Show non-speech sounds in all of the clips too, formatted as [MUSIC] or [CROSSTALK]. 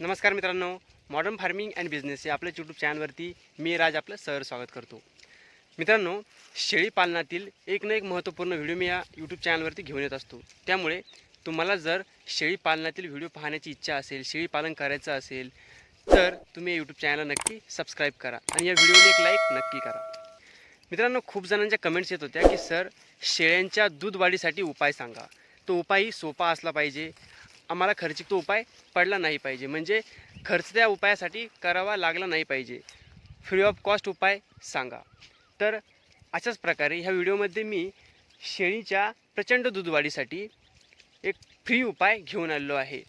नमस्कार मित्रांनो modern farming and business या आपल्या यूट्यूब चॅनलवरती मी राज आपलं सर स्वागत करतो. मित्रांनो शेळी पालनातील एक ना एक महत्त्वपूर्ण व्हिडिओ मी या यूट्यूब चॅनलवरती घेऊन येत असतो. त्यामुळे तुम्हाला जर शेळी पालनातील व्हिडिओ पाहण्याची इच्छा असेल शेळी पालन करायचं असेल तर तुम्ही यूट्यूब चॅनलला नक्की सबस्क्राईब करा आणि या व्हिडिओला एक लाईक नक्की करा. मित्रांनो खूप जणांच्या कमेंट्स येत होत्या की सर शेळ्यांच्या दूध वाढीसाठी उपाय सांगा. तो उपायही सोपा असला पाहिजे. आम्हाला खर्चिक तो उपाय पडला नाही पाहिजे. म्हणजे खर्च त्या उपायासाठी करावा लागला नाही पाहिजे. फ्री ऑफ कॉस्ट उपाय सांगा. तर अशाच प्रकारे ह्या व्हिडिओमध्ये मी शेळीच्या प्रचंड दूध वाढीसाठी एक फ्री उपाय घेऊन आलेलो आहे.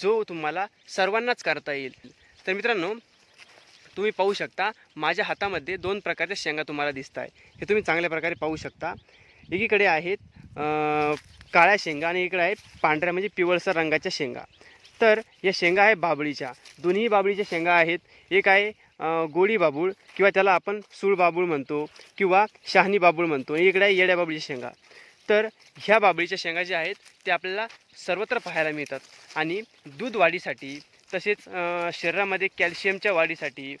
जो तुम्हाला सर्वांनाच करता येईल. तर मित्रांनो तुम्ही पाहू शकता माझ्या हातामध्ये दोन प्रकारच्या शेंगा तुम्हाला दिसत आहे हे तुम्ही चांगल्या प्रकारे पाहू शकता. एकीकडे आहेत काळ्या शेंगा आणि इकडे आहे पांढऱ्या म्हणजे पिवळसर रंगाच्या शेंगा. तर या शेंगा आहे बाबळीच्या. दोन्ही बाबळीच्या शेंगा आहेत. एक आहे गोळी गोडी बाबूळ किंवा त्याला आपण सूळ बाबूळ म्हणतो किंवा शहाणी बाबूळ म्हणतो. आणि इकडे आहे येड्या बाबळीच्या शेंगा. तर ह्या बाबळीच्या शेंगा ज्या आहेत ते आपल्याला सर्वत्र पाहायला मिळतात. आणि दूध वाढीसाठी तसेच शरीरामध्ये कॅल्शियमच्या वाढीसाठी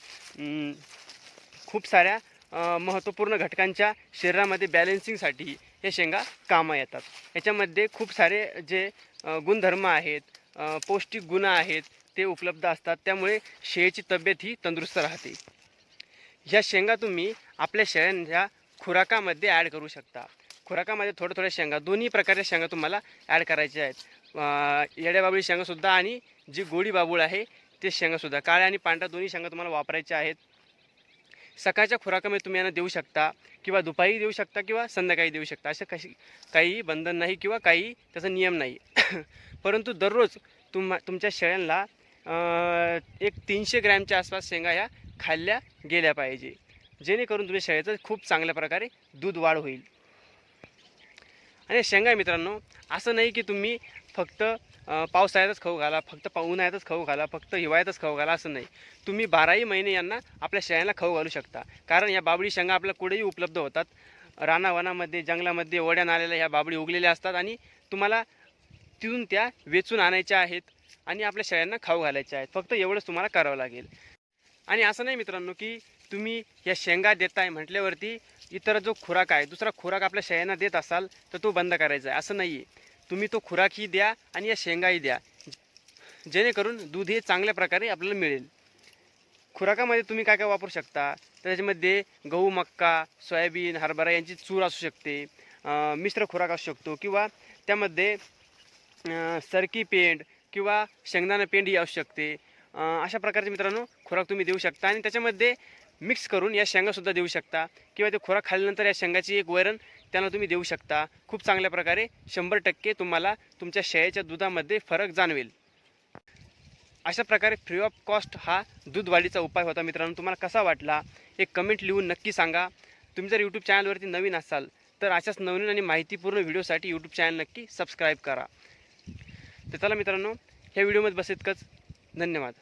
खूप साऱ्या महत्त्वपूर्ण घटकांच्या शरीरामध्ये बॅलेन्सिंगसाठी हे शेंगा कामं येतात. याच्यामध्ये खूप सारे जे गुणधर्म आहेत पौष्टिक गुण आहेत ते उपलब्ध असतात. त्यामुळे शेळीची तब्येत ही तंदुरुस्त राहते. ह्या शेंगा तुम्ही आपल्या शेळ्यांच्या खुराकामध्ये ॲड करू शकता. खुराकामध्ये थोड्या थोड्या शेंगा दोन्ही प्रकारच्या शेंगा तुम्हाला ॲड करायच्या आहेत. येड्याबाबळी शेंगासुद्धा आणि जी गोडी बाबूळ आहे ते शेंगासुद्धा. काळ्या आणि पांढऱ्या दोन्ही शेंगा तुम्हाला वापरायच्या आहेत. सकाळच्या खुराकामध्ये तुम्ही यांना देऊ शकता किंवा दुपारी देऊ शकता किंवा संध्याकाळी देऊ शकता. असं कशी काही बंधन नाही किंवा काही त्याचा नियम नाही. [COUGHS] परंतु दररोज तुम तुमच्या शेळ्यांना एक तीनशे ग्रॅमच्या आसपास शेंगा ह्या खाल्ल्या गेल्या पाहिजे. जेणेकरून तुमच्या शेळ्याचं खूप चांगल्या प्रकारे दूध वाढ होईल. आणि शेंगा मित्रांनो असं नाही की तुम्ही फक्त पावसाळ्यातच खाऊ घाला फक्त पा उन्हाळ्यातच खाऊ घाला फक्त हिवाळ्यातच खाऊ घाला असं नाही. तुम्ही बाराही महिने यांना आपल्या शेळ्यांना खाऊ घालू शकता. कारण या बाबळी शेंगा आपल्या कुठेही उपलब्ध होतात. रानावनामध्ये जंगलामध्ये ओढ्या नाल्याला ह्या बाबळी उगलेल्या असतात आणि तुम्हाला तिथून त्या वेचून आणायच्या आहेत आणि आपल्या शेळ्यांना खाऊ घालायच्या आहेत. फक्त एवढंच तुम्हाला करावं लागेल. आणि असं नाही मित्रांनो की तुम्ही या शेंगा देताय म्हटल्यावरती इतर जो खुराक आहे दुसरा खुराक आपल्या शेळ्यांना देत असाल तर तो बंद करायचा आहे. असं नाही आहे तुम्ही तो खुराकही द्या आणि या शेंगाही द्या. जेणेकरून दूध हे चांगल्या प्रकारे आपल्याला मिळेल. खुराकामध्ये तुम्ही काय काय वापरू शकता? तर त्याच्यामध्ये गहू मक्का सोयाबीन हरभरा यांची चूर असू शकते. मिश्र खुराक असू शकतो किंवा त्यामध्ये सरकी पेंड किंवा शेंगदाणा पेंड ही असू शकते. अशा प्रकारचे मित्रांनो खुराक तुम्ही देऊ शकता. आणि त्याच्यामध्ये मिक्स करून या शेंगासुद्धा देऊ शकता. किंवा ते खुराक खाल्ल्यानंतर या शेंगाची एक वैरण त्यांना तुम्ही देऊ शकता. खूप चांगल्या प्रकारे शंभर टक्के तुम्हाला तुमच्या शेळ्याच्या दुधामध्ये फरक जाणवेल. अशा प्रकारे फ्री ऑफ कॉस्ट हा दूध वाढीचा उपाय होता मित्रांनो. तुम्हाला कसा वाटला? एक कमेंट लिहून नक्की सांगा. तुम्ही जर यूट्यूब चॅनलवरती नवीन असाल तर अशाच नवीन आणि माहितीपूर्ण व्हिडिओसाठी यूट्यूब चॅनल नक्की सबस्क्राईब करा. तर चला मित्रांनो ह्या व्हिडिओमध्ये बस इतकंच. धन्यवाद.